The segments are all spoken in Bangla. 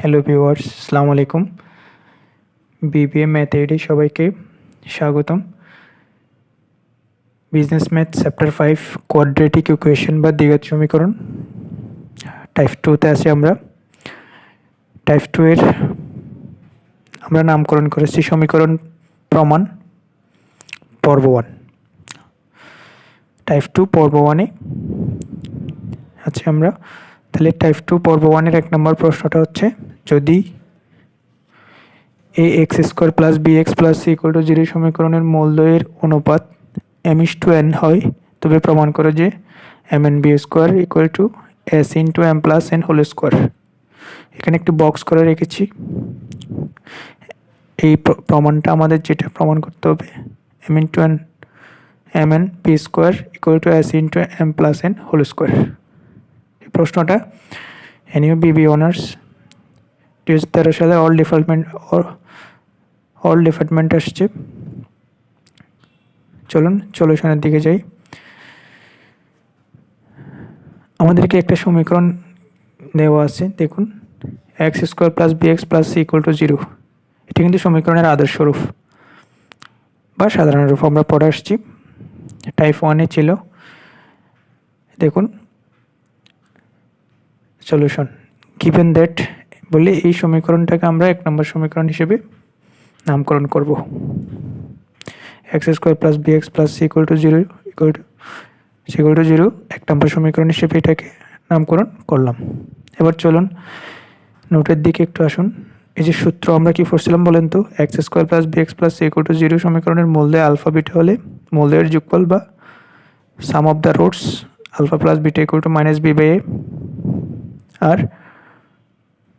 হ্যালো ভিউয়ার্স আসসালামু আলাইকুম বিবিএ ম্যাথ এইডে সবাইকে স্বাগতম। Business math chapter five quadratic equation বা দ্বিঘাত সমীকরণ। টাইপ টুতে আছি আমরা। টাইপ টু এর আমরা নামকরণ করেছি সমীকরণ প্রমাণ, পর্ব ওয়ান টাইপ টু পর্ব ওয়ানে আছি আমরা। তাহলে টাইপ টু পর্ব ওয়ানের এক নম্বর প্রশ্নটা হচ্ছে, যদি a x square plus b x plus c equal to zero সমীকরণের মূলদয়ের অনুপাত এম ইস টু এন হয়, তবে প্রমাণ করে যে m n b square equal to ac into m plus n whole square এখানে একটি বক্স করে রেখেছি। এই প্র- প্রমাণটা আমাদের যেটা প্রমাণ করতে হবে M into N M N B square equal to S into M plus N whole square প্রশ্নটা। এনইউ বিবি অনার্স দু হাজার তেরো সালে অল ডিপার্টমেন্ট অল ডিপার্টমেন্ট আসছে। চলুন সলিউশনের দিকে যাই। আমাদেরকে একটা সমীকরণ দেওয়া আছে, দেখুন। X square plus b x plus c equal to zero এটা কিন্তু সমীকরণের আদর্শ রূপ বা সাধারণ রূপ। আমরা পড়ে আসছি। টাইপ ওয়ানে ছিল। দেখুন সলিউশন গিভেন দ্যাট বলে এই সমীকরণটাকে আমরা এক নম্বর সমীকরণ হিসেবে নামকরণ করব। X square plus b x plus c to zero equal to equal to zero এক নম্বর সমীকরণ হিসেবে এটাকে নামকরণ করলাম। এবার চলুন নোটের দিকে একটু আসুন। এই যে সূত্র আমরা কি পড়ছিলাম বলেন তো? X square plus b x plus c to zero সমীকরণের মূল্যে আলফা বিটা হলে মূল্যের যুগফল বা sum of the roots alpha plus beta equal to minus b by a R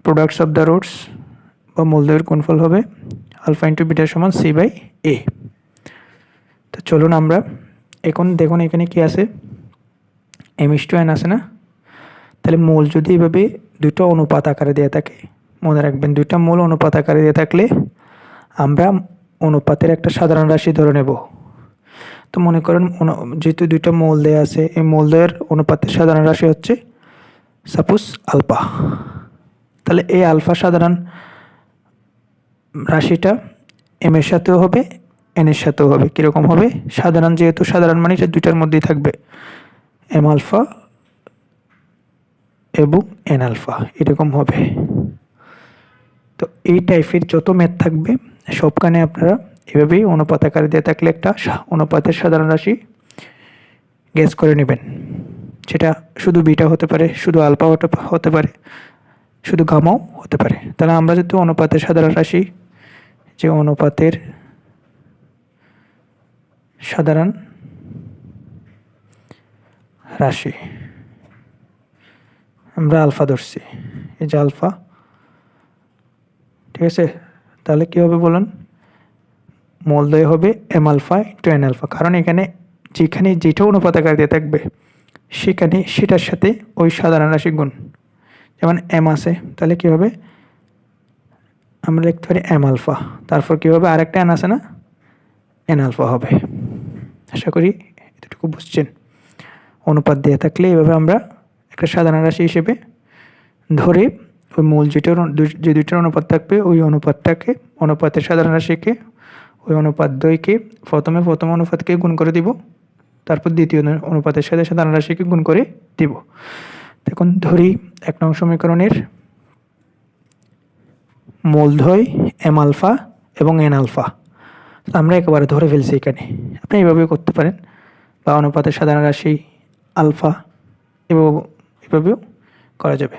products of the roots বা মূলদয়ের গুণফল হবে আলফা ইন্টু বিটার সমান সি বাই এ তো চলুন আমরা এখন দেখুন এখানে কি আছে। এম ইস টু এন আছে না? তাহলে মূল যদি এভাবে দুটো অনুপাত আকারে দেওয়া থাকে, মনে রাখবেন দুইটা মূল অনুপাত আকারে দিয়ে থাকলে আমরা অনুপাতের একটা সাধারণ রাশি ধরে নেব। তো মনে করেন যেহেতু দুইটা মূল দেয়া আছে, এই মূল মূলদয়ের অনুপাতের সাধারণ রাশি হচ্ছে সাপোজ আলফা। তাহলে এই আলফা সাধারণ রাশিটা এম এর সাথেও হবে এন এর সাথেও হবে। কীরকম হবে? সাধারণ যেহেতু সাধারণ মানে এটা দুইটার মধ্যেই থাকবে। এম আলফা এবং এন আলফা, এরকম হবে। তো এই টাইপের যত ম্যাথ থাকবে, সবখানে আপনারা এভাবেই অনুপাত আকারে দিয়ে থাকলে একটা অনুপাতের সাধারণ রাশি গ্যাস করে নেবেন। সেটা শুধু বিটা হতে পারে, শুধু আলফা হতে পারে, শুধু গামাও হতে পারে। তাহলে আমরা যদি অনুপাতের সাধারণ রাশি, যে অনুপাতের সাধারণ রাশি, আমরা আলফা ধরছি। এই যে আলফা, ঠিক আছে? তাহলে কী হবে বলুন? মূলদয় হবে m alpha into n alpha কারণ এখানে যেখানে যেটা অনুপাত আকার দিয়ে থাকবে সেখানে সেটার সাথে ওই সাধারণ রাশি গুণ। যেমন এম আছে, তাহলে কী হবে? আমরা লিখতে পারি এম আলফা তারপর কী হবে? আরেকটা এন আছে না? এন আলফা হবে। আশা করি এতটুকু বুঝছেন। অনুপাত দিয়ে থাকলে এভাবে আমরা একটা সাধারণ রাশি হিসেবে ধরে ওই মূল যেটার যে দুইটার অনুপাত থাকবে, ওই অনুপাতটাকে, অনুপাতের সাধারণ রাশিকে, ওই অনুপাত দ্বয়কে প্রথমে প্রথম অনুপাতকে গুণ করে দিব। তারপর দ্বিতীয় অনু- অনুপাতের সাথে সাধারণ রাশিকে গুণ করে দিব। দেখুন, ধরি এক নং সমীকরণের মূলধয় এম আলফা এবং এন আলফা আমরা একেবারে ধরে ফেলছি এখানে। আপনি এইভাবেও করতে পারেন। বা অনুপাতের সাধারণ রাশি আলফা এভাবে এভাবেও করা যাবে।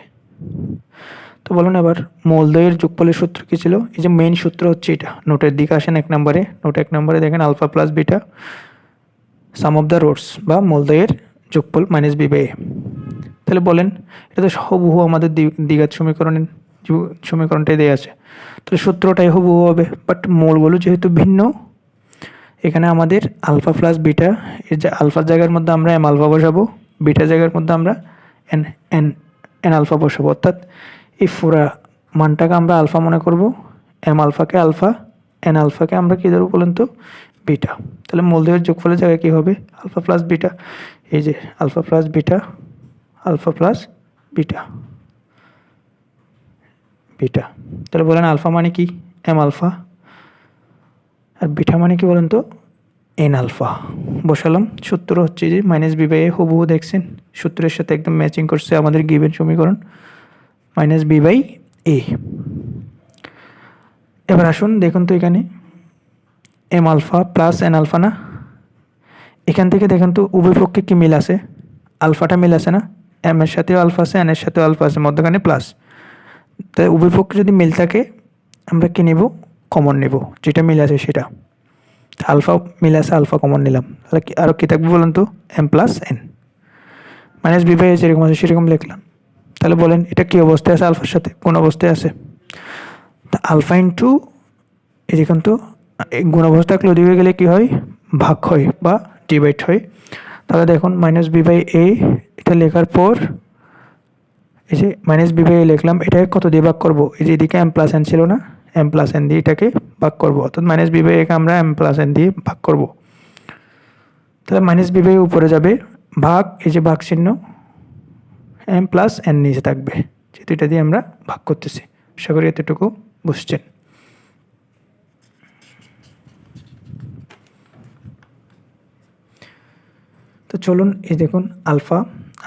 তো বলুন আবার মূলদয়ের যোগফলের সূত্র কী ছিল? এই যে মেইন সূত্র হচ্ছে এটা। নোটের দিকে আসেন এক নম্বরে। নোট এক নম্বরে দেখেন alpha plus beta sum of the roots বা মূলদয়ের যোগফল মাইনাস বি বাই এ তাহলে বলেন, এটা তো হুবহু আমাদের দ্বি- দ্বিঘাত সমীকরণের সমীকরণটাই দেওয়া আছে। তাহলে সূত্রটাই হুবহু হবে বাট মূলগুলো যেহেতু ভিন্ন, এখানে আমাদের আলফা প্লাস বিটা এর যে আলফার জায়গার মধ্যে আমরা এম আলফা বসাবো বিটা জায়গার মধ্যে আমরা এন এন এন আলফা বসাবো। অর্থাৎ এই পুরা মানটাকে আমরা আলফা মনে করব এম আলফাকে আলফা এন আলফাকে আমরা কী ধরবো বলেন তো? বিটা। তাহলে মূলদেহের যোগফলের জায়গায় কী হবে? Alpha plus beta. এই যে alpha plus beta, alpha plus beta. Beta. তাহলে বলেন আলফা মানে কি? M alpha. আর বিটা মানে কি বলেন তো? N alpha. বসালাম। সূত্র হচ্ছে যে মাইনাস বি বাই এ হুবহু দেখছেন। সূত্রের সাথে একদম ম্যাচিং করছে আমাদের গিভেন সমীকরণ। মাইনাস বি বাই এ এবার আসুন, দেখুন তো এখানে। M alpha plus n alpha না? এখান থেকে দেখুন তো, উভয় পক্ষে কি মিল আছে? আলফাটা মিল আছে না? এম এর সাথেও আলফা আছে এন এর সাথেও আলফা আছে, মধ্যখানে প্লাস তাই উভয় পক্ষে যদি মিল থাকে, আমরা কি নেব? কমন নেব। যেটা মিল আছে সেটা। আলফা মিল আছে, আলফা কমন নিলাম। তাহলে আরও কী থাকবে বলুন তো? M plus n minus b by যেরকম আছে, সেরকম লিখলাম। তাহলে বলেন, এটা কী অবস্থায় আছে আলফার সাথে? কোন অবস্থায় আছে? তা আলফা ইন্টু দেখুন তো গুণ অবস্থা থাকলে ওদিকে গেলে কী হয়? ভাগ হয় বা ডিভাইড হয়। তাহলে দেখুন মাইনাস বি বাই এ এটা লেখার পর এই যে মাইনাস বি বাই এ লিখলাম, এটাকে কত দিয়ে ভাগ করব? এই যে এদিকে এম প্লাস এন ছিল না এম প্লাস এন দিয়ে এটাকে ভাগ করব। অর্থাৎ মাইনাস বি বাই একে আমরা এম প্লাস এন দিয়ে ভাগ করব। তাহলে মাইনাস বি বাই উপরে যাবে, ভাগ, এই যে ভাগ চিহ্ন এম প্লাস এন নিচে থাকবে। যেহেতু এটা দিয়ে আমরা ভাগ করতেছি। আশা করি এতটুকু বুঝছেন। তো চলুন এই দেখুন আলফা।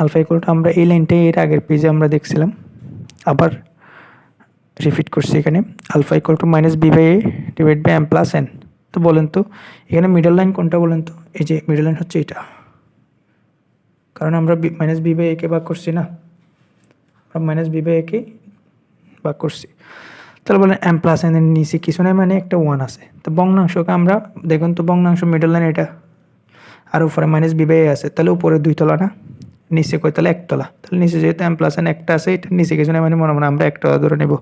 আলফা ইকুয়ালটা আমরা এই লাইনটাই এর আগের পেজে আমরা দেখছিলাম। আবার রিপিট করছি এখানে। Alpha equal to minus b by a divide by m plus n তো বলেন তো, এখানে মিডল লাইন কোনটা বলেন তো? এই যে মিডল লাইন হচ্ছে এটা। কারণ আমরা মাইনাস বি বাই একে ভাগ করছি না। আমরা মাইনাস বি বাই একে ভাগ করছি। তাহলে বলেন এম প্লাস এন এর নিচে কিছু নাই মানে একটা ওয়ান আছে। তো বংনাংশকে আমরা, দেখুন তো বংনাংশ মিডল লাইন এটা। আর উপরে মাইনাস বি বাই আছে, তাহলে উপরে দুই তলা না? নিচে কয় তাহলে একতলা তাহলে নিচে যেহেতু এম প্লাস এন একটা আছে, এটা নিচে কিছু নাই মানে মনে মনে আমরা একতলা ধরে নেব।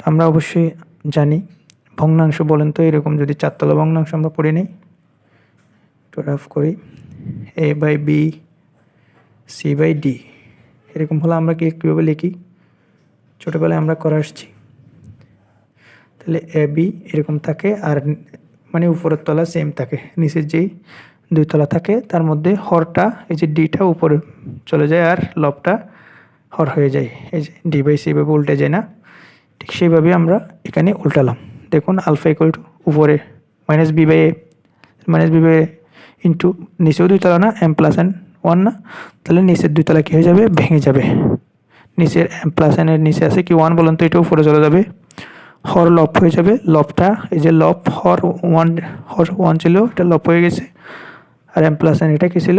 আমরা অবশ্যই জানি, ভগ্নাংশ বলেন তো, এরকম যদি চারতলা ভগ্নাংশ আমরা পড়ে নিই টোরাফ করি। A by b c by d এরকম হলে আমরা কি কীভাবে লিখি? ছোটোবেলায় আমরা করে আসছি। তাহলে এ বি এরকম থাকে, আর মানে উপরের তলা সেম থাকে, নিচের যেই দুই তলা থাকে, তার মধ্যে হরটা, এই যে ডিটা উপরে চলে যায় আর লবটা হর হয়ে যায়। এই যে ডি বাই সি ভাবে উল্টে যায় না। ঠিক সেইভাবে আমরা এখানে উল্টালাম। দেখুন, আলফা ইকুয়াল টু উপরে minus b by a minus b by a into নিচেও দুই তলা না এম প্লাস এন ওয়ান না। তাহলে নিচের দুই তলা কী হয়ে যাবে? ভেঙে যাবে। নিচের এম প্লাস এনের নিচে আছে কি ওয়ান বলুন তো, এটা উপরে চলে যাবে। হর লপ হয়ে যাবে। লবটা, এই যে লব, হর ওয়ান হর ওয়ান ছিল, এটা লপ হয়ে গেছে। আর এম প্লাস এন এটা কী ছিল?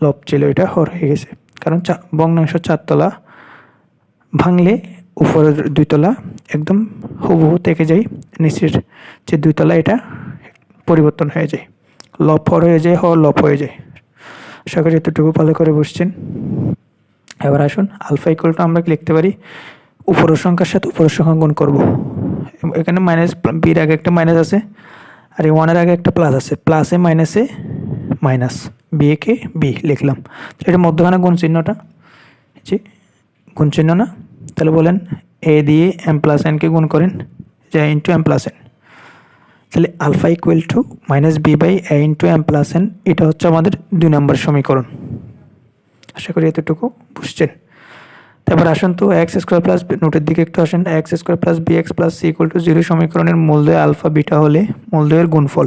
লব ছিল, এটা হর হয়ে গেছে। কারণ চা বংনাংশ চারতলা, ভাঙলে উপরের দুইতলা একদম হুবহু থেকে যায়, নিচের যে দুইতলা এটা পরিবর্তন হয়ে যায়। লপ হর হয়ে যায়, হর লপ হয়ে যায়। আশা এতটুকু ভালো করে বসছেন এবার আসুন আলফা ইকুয়ালটা আমরা লিখতে পারি? উপরের সংখ্যার সাথে উপরের সংখ্যা গুণ করব। এখানে মাইনাস বির আগে একটা মাইনাস আছে, আর এই ওয়ানের আগে একটা প্লাস আছে। প্লাসে মাইনাসে মাইনাস বি কে? বি, লিখলাম। এটা মধ্যখানে গুণ চিহ্নটা। যে গুণ চিহ্ন না? তাহলে বলেন এ দিয়ে এম প্লাস এনকে গুণ করেন, যে ইন্টু এম প্লাস এন। তাহলে alpha equal to minus b by a into m plus n, এটা হচ্ছে আমাদের দুই নম্বর সমীকরণ। আশা করি এতটুকু বুঝছেন। তারপর আসুন তো এক্স স্কোয়ার প্লাস নোটের দিকে একটু আসেন। X square plus b x plus c equal to zero সমীকরণের মূলদয় আলফা বিটা হলে মূলদয়ের গুণফল।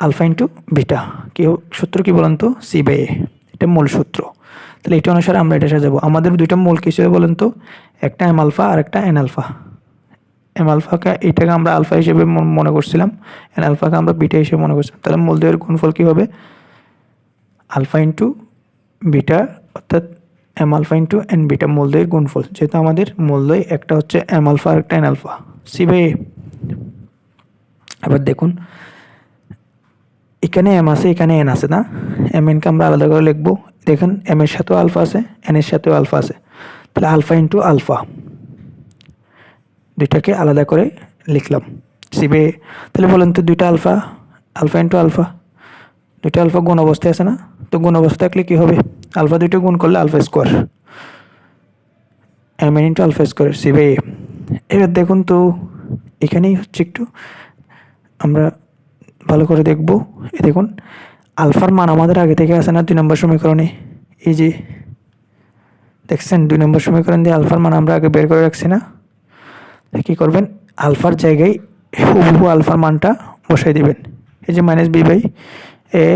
Alpha into beta. কি সূত্র কি বলেন তো? C by a. এটা মূল সূত্র। তাহলে এটা অনুসারে আমরা এটা সাজাবো। আমাদের দুইটা মূল কি হিসেবে বলেন তো? একটা এম আলফা আর একটা এন আলফা। এম আলফাকে এটাকে আমরা আলফা হিসেবে মন- করছিলাম। এন আলফাকে আমরা বিটা হিসেবে মনে করছিলাম। তাহলে মূল মূলদয়ের গুণফল কি হবে? আলফা ইন্টু বিটা, অর্থাৎ m alpha into n beta মূলদয়ের গুণফল। যেহেতু আমাদের মূলদয় একটা হচ্ছে এম আলফা আর একটা এন আলফা। সি বাই এবার দেখুন। এখানে এম আছে, এখানে এন আছে না? এম এনকে আমরা আলাদা করে লিখব। দেখেন এম এর সাথেও আলফা আছে এন এর সাথেও আলফা আছে। তাহলে আলফা ইন্টু আলফা। দুইটাকে আলাদা করে লিখলাম। সিবে, তাহলে বলেন তো দুইটা আলফা আলফা ইন্টু আলফা। দুইটা আলফা গুণ অবস্থায় আছে না? তো গুণ অবস্থা থাকলে কী হবে? আলফা দুইটা গুণ করলে alpha square m n into alpha square সিবে। এবার দেখুন তো, এখানেই হচ্ছে একটু, আমরা ভালো করে দেখব। এই দেখুন, আলফার মান আমাদের আগে থেকে আসে না, দুই নম্বর সমীকরণে। এই যে, দেখছেন, দুই নম্বর সমীকরণ দিয়ে আলফার মান আমরা আগে বের করে রাখছি না। কী করবেন? আলফার জায়গায় হুবহু আলফার মানটা বসাই দিবেন। এই যে minus b by a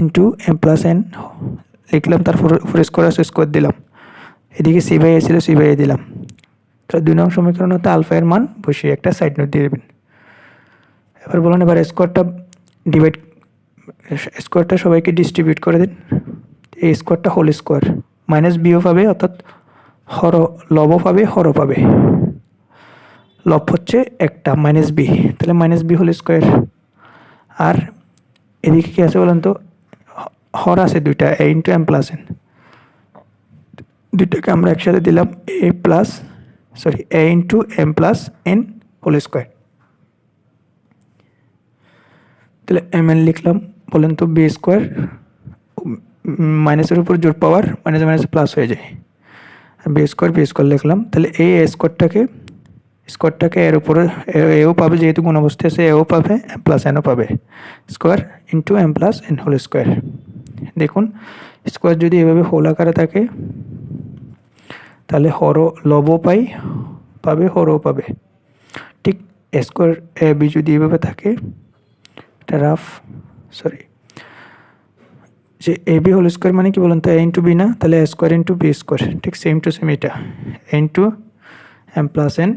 into m plus n লিখলাম, তারপর উপরে স্কোয়ার আছে স্কোয়ার দিলাম। এদিকে c by a c by a দিলাম। তো দুই নম্বর সমীকরণ হতে আলফা এর মান বসিয়ে একটা সাইড নোট দিয়ে দেবেন। এবার বলুন, এবার স্কোয়ারটা ডিভাইড স্কোয়ারটা সবাইকে ডিস্ট্রিবিউট করে দিন। এই স্কোয়ারটা হোল স্কোয়ার মাইনাস বিও পাবে, অর্থাৎ হর লবও পাবে হরও পাবে। লব হচ্ছে একটা মাইনাস বি তাহলে মাইনাস বি হোল স্কোয়ার আর এদিকে কী আছে বলেন তো? হর আছে দুইটা a into m plus n দুইটাকে আমরা একসাথে দিলাম a plus sorry a into m plus n whole square তাহলে এম এন লিখলাম, বলেন তো বি স্কোয়ার মাইনাসের উপর জোর পাওয়ার মাইনাস মাইনাস প্লাস হয়ে যায়। বি স্কোয়ার বি স্কোয়ার লিখলাম, তাহলে এই স্কোয়ারটাকে স্কোয়ারটাকে এর উপরে এও পাবে, যেহেতু কোন অবস্থায় আছে, এও পাবে এম প্লাস এনও পাবে। Square into m plus n whole square দেখুন স্কোয়ার যদি এভাবে হোল আকারে থাকে, তাহলে হর লবও পাই, পাবে হরও পাবে। ঠিক স্কোয়ার এ বি যদি এভাবে থাকে এটা রাফ সরি যে এ বি হোল স্কোয়ার মানে কি বলুন তো? এ ইন্টু বি না? তাহলে a square into b square ঠিক সেম টু সেম এটা। A into m plus n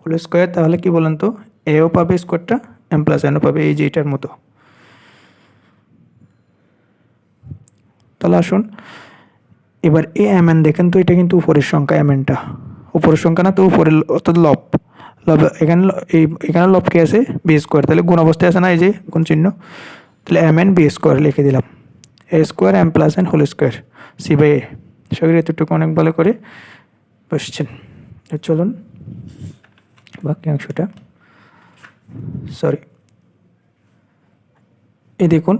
whole square তাহলে কি বলেন তো? এও পাবে স্কোয়ারটা এম প্লাস এনও পাবে এই যে এটার মতো। তাহলে আসুন, এবার এ এম এন দেখেন তো, এটা কিন্তু উপরের সংখ্যা এম এনটা উপরের সংখ্যা না তো উপরের, অর্থাৎ লব। লব, এখানে এই, এখানে লব কে আছে? বি স্কোয়ার তাহলে গুণ অবস্থায় আছে না? এই যে, গুণ চিহ্ন। তাহলে এম এন বি স্কোয়ার লিখে দিলাম। A square m plus n whole square c by a সবাই এতটুকু অনেক ভালো করে বসছেন। চলুন, বাকি অংশটা। সরি এই দেখুন,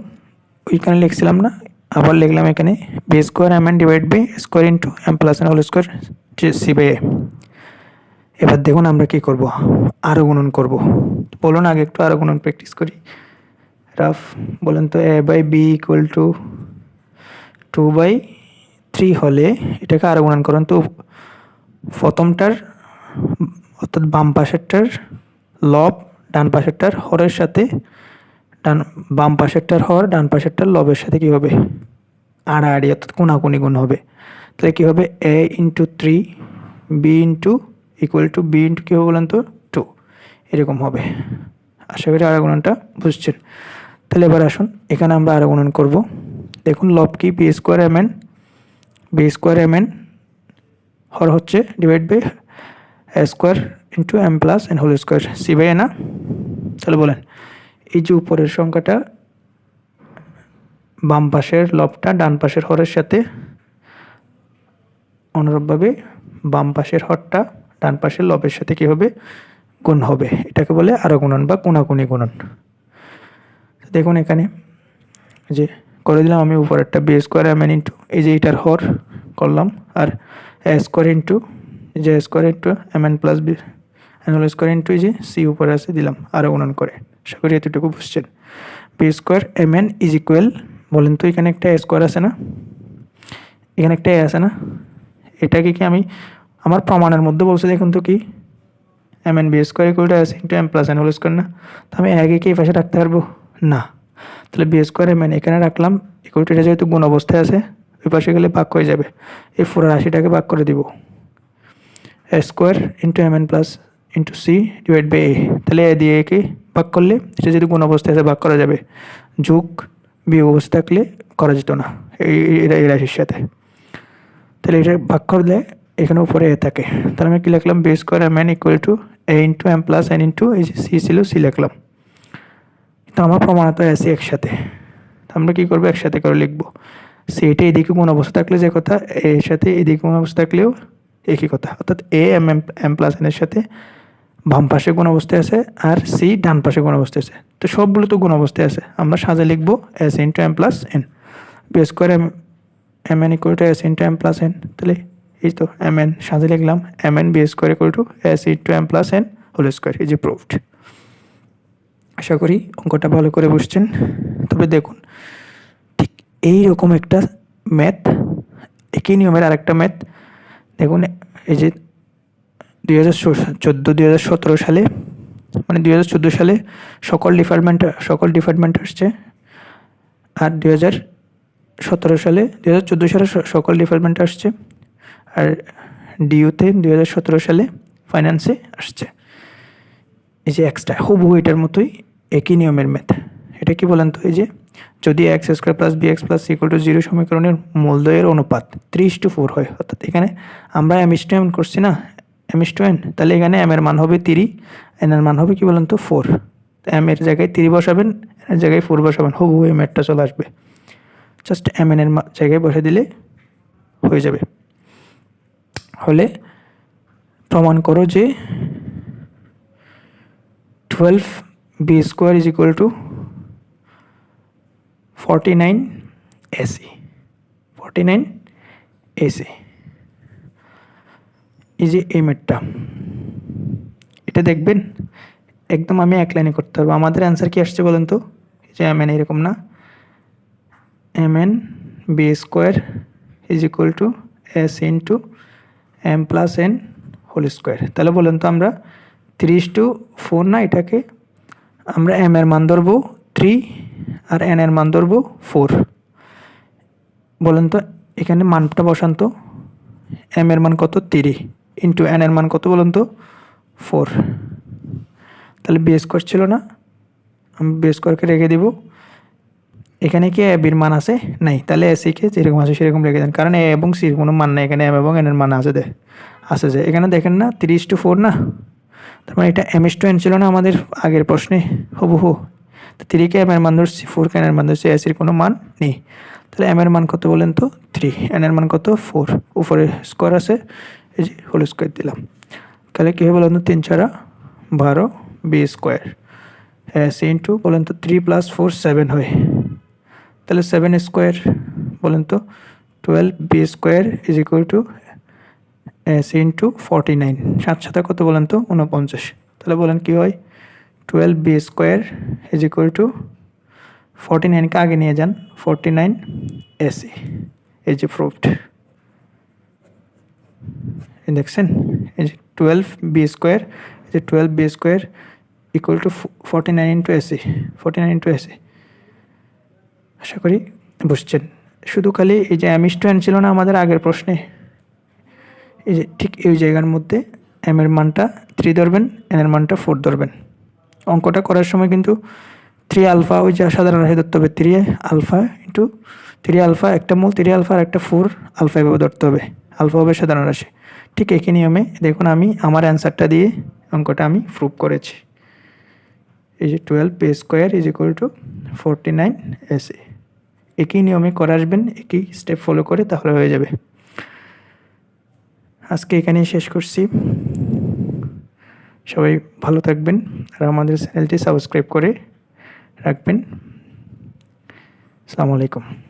ওইখানে লিখছিলাম না, আবার লিখলাম এখানে। B square m n divide by square into m plus n whole square c by a এবার দেখুন আমরা কি করব? আরও গুণন করব। বলুন আগে একটু আরও গুণন প্র্যাকটিস করি। রাফ, বলেন তো a by b equal to two by three হলে এটাকে আরও গুণন করুন তো প্রথমটার, অর্থাৎ বাম পাশেরটার লব, ডান পাশেরটার হরের সাথে, ডান, বাম পাশেরটার হর, ডান পাশেরটার লবের সাথে কী হবে আড়াআড়ি, অর্থাৎ কোনাকুনি গুণ হবে। তাহলে কী হবে? A into three b into equal to b into কী হবে বলেন তো টু এরকম হবে। আশা করি আড়া গুণনটা বুঝছেন। তাহলে এবার আসুন, এখানে আমরা আড়া গুণন করব। দেখুন, লব কি? B square m n b square m n হর হচ্ছে divide by square into m plus n whole square c by না? তাহলে বলেন, এই যে উপরের সংখ্যাটা বাম পাশের লবটা ডান পাশের হরের সাথে অনুরূপভাবে বাম পাশের হরটা ডান পাশের লবের সাথে কি হবে গুণ হবে? এটাকে বলে আরও গুণন বা কোনাকুনি গুণন। দেখুন এখানে যে করে দিলাম আমি উপরেরটা b square m n into এই যে এটার হর করলাম, আর এ স্কোয়ার ইন্টু যে square into m n plus b n whole square into যে সি উপরে আছে দিলাম আরও গুণন করে। আশা করি এতটুকু বুঝছেন। B square M N is equal, বলেন তো এখানে একটা এ স্কোয়ার আছে না? এখানে একটা এ আছে না? এটাকে কি আমি আমার প্রমাণের মধ্যে বলছে, দেখুন তো কি? M N B square equal to S into M plus N whole square না? তো আমি আগে কি এই পাশে রাখতে পারব? না। তাহলে বি স্কোয়ার এম এন এখানে রাখলাম ইকুয়াল টু এটা যেহেতু গুণ অবস্থায় আছে, ওই পাশে গেলে ভাগ হয়ে যাবে। এই ফোর রাশিটাকে ভাগ করে দিব। A square into M N plus into C divide by A তাহলে এ দিয়ে একে ভাগ করলে, এটা যদি গুণ অবস্থায় আছে, ভাগ করা যাবে। যোগ বিয়োগ অবস্থা থাকলে করা যেত না এই রাশির সাথে। তাহলে এটা ভাগ করলে এখানে উপরে এ থাকে। তাহলে আমি কী লিখলাম? B square M N equal to A into M plus N into এই যে সি ছিল সি লিখলাম। কিন্তু আমার প্রমাণত আছে একসাথে। তো আমরা কী করব? একসাথে করে লিখব। সি এটা এদিকে কোন অবস্থা থাকলে যে কথা এর সাথে এদিকে কোন অবস্থা থাকলেও একই কথা। অর্থাৎ A M M M plus এনের সাথে বাম পাশে কোন অবস্থায় আছে আর সি ডান পাশে কোন অবস্থায় আছে। তো সবগুলো তো কোন অবস্থায় আছে। আমরা সাজে লিখব S into M plus N B square M M N equal to S into M plus N তাহলে এই তো এম এন সাজে লিখলাম M N B square equal to S into M plus N whole square is যে প্রুভড আশা করি অঙ্কটা ভালো করে বুঝছেন। তবে দেখুন, ঠিক এই রকম একটা ম্যাথ একই নিয়মের আরেকটা ম্যাথ দেখুন, এই যে দুই হাজার চোদ্দ দুই হাজার সতেরো সালে মানে দুই হাজার চোদ্দ সালে সকল ডিপার্টমেন্ট সকল ডিপার্টমেন্ট আসছে। আর দুই হাজার সতেরো সালে, দুই হাজার চোদ্দ সালে সকল ডিপার্টমেন্ট আসছে। আর ডিইউতে দুই হাজার সতেরো সালে ফাইন্যান্সে আসছে। এই যে এক্সট্রা হুবহু এটার মতোই একই নিয়মের ম্যাথ এটা কি বলেন তো? এই যে যদি X square plus B X plus equal to zero সমীকরণের মূলদয়ের অনুপাত ত্রিশ টু ফোর হয়, অর্থাৎ এখানে আমরা এম ইস টু করছি না এম ইস টু এন তাহলে এখানে এম এর মান হবে তিরি এন এর মান হবে কি বলেন তো? ফোর এম এর জায়গায় তিরি বসাবেন এন এর জায়গায় ফোর বসাবেন, হুবহু এই ম্যাথটা চলে আসবে। জাস্ট এম এন এর জায়গায় বসে দিলে হয়ে যাবে। হলে প্রমাণ করো যে twelve B square is equal to forty nine AC forty nine AC এই যে এই এটা দেখবেন, একদম আমি এক লাইনে করতে পারব। আমাদের অ্যান্সার কি আসছে বলেন তো? যে এম এন এরকম না? M N B square is equal to S into M plus N whole square তাহলে বলেন তো আমরা তিরিশ টু ফোর না এটাকে আমরা এম এর মান ধরবো থ্রি আর এন এর মান ধরবো ফোর বলেন তো এখানে মানটা বসান তো। এম এর মান কত? তিরি ইন্টু এন এর মান কত বলুন তো? ফোর তাহলে বি স্কোয়ার ছিল না। আমি বি স্কোয়ারকে রেখে দিব। এখানে কি এবির মান আছে? নাই। তাহলে এসিকে যেরকম আছে সেরকম রেখে দেন। কারণ এ এবং সির কোনো মান নাই এখানে। এম এবং এন এর মান আছে দে। আছে যে। এখানে দেখেন না, তিরিশ টু ফোর না? তার মানে এটা এম এস টু এন ছিল না আমাদের আগের প্রশ্নে? হুবহু। তো থ্রিকে এম এর মান ধরছি ফোর কে এন এর মান ধরছি এসির কোনো মান নেই। তাহলে এম এর মান কত বলেন তো? থ্রি এন এর মান কত? ফোর উপরে স্কোয়ার আছে। এই যে হোল স্কোয়ার দিলাম। তাহলে কী হবে বলেন তো? তিন চারা বারো বি স্কোয়ার এসি ইন্টু বলেন তো থ্রি প্লাস ফোর সেভেন হয়। তাহলে সেভেন স্কোয়ার বলেন তো twelve B square is equal to S into forty nine সাত সাথে কত বলেন তো? উনপঞ্চাশ তাহলে বলেন কি হয়? Twelve B square is equal to forty নাইনকে আগে নিয়ে যান ফর্টি নাইন এসি এই যে প্রুফড দেখছেন? এই যে টুয়েলভ বি স্কোয়ার এই যে twelve B square equal to forty nine into AC forty nine into AC আশা করি বুঝছেন। শুধু খালি এই যে অ্যামিস টু ছিল না আমাদের আগের প্রশ্নে। এই যে ঠিক এই জায়গার মধ্যে এর মানটা থ্রি ধরবেন এর মানটা ফোর ধরবেন। অঙ্কটা করার সময় কিন্তু থ্রি আলফা ওই যে সাধারণ রাশি ধরতে হবে three alpha into three alpha একটা মূল থ্রি আলফা আর একটা ফোর আলফা এভাবে ধরতে হবে। আলফা হবে সাধারণ রাশি। ঠিক একই নিয়মে দেখুন আমি আমার অ্যান্সারটা দিয়ে অঙ্কটা আমি প্রুভ করেছি। এই যে twelve B square is equal to forty nine AC একই নিয়মে করে আসবেন, একই স্টেপ ফলো করে তাহলে হয়ে যাবে। আজকে এখানেই শেষ করছি। সবাই ভালো থাকবেন আর আমাদের চ্যানেলটি সাবস্ক্রাইব করে রাখবেন। আসসালামু আলাইকুম।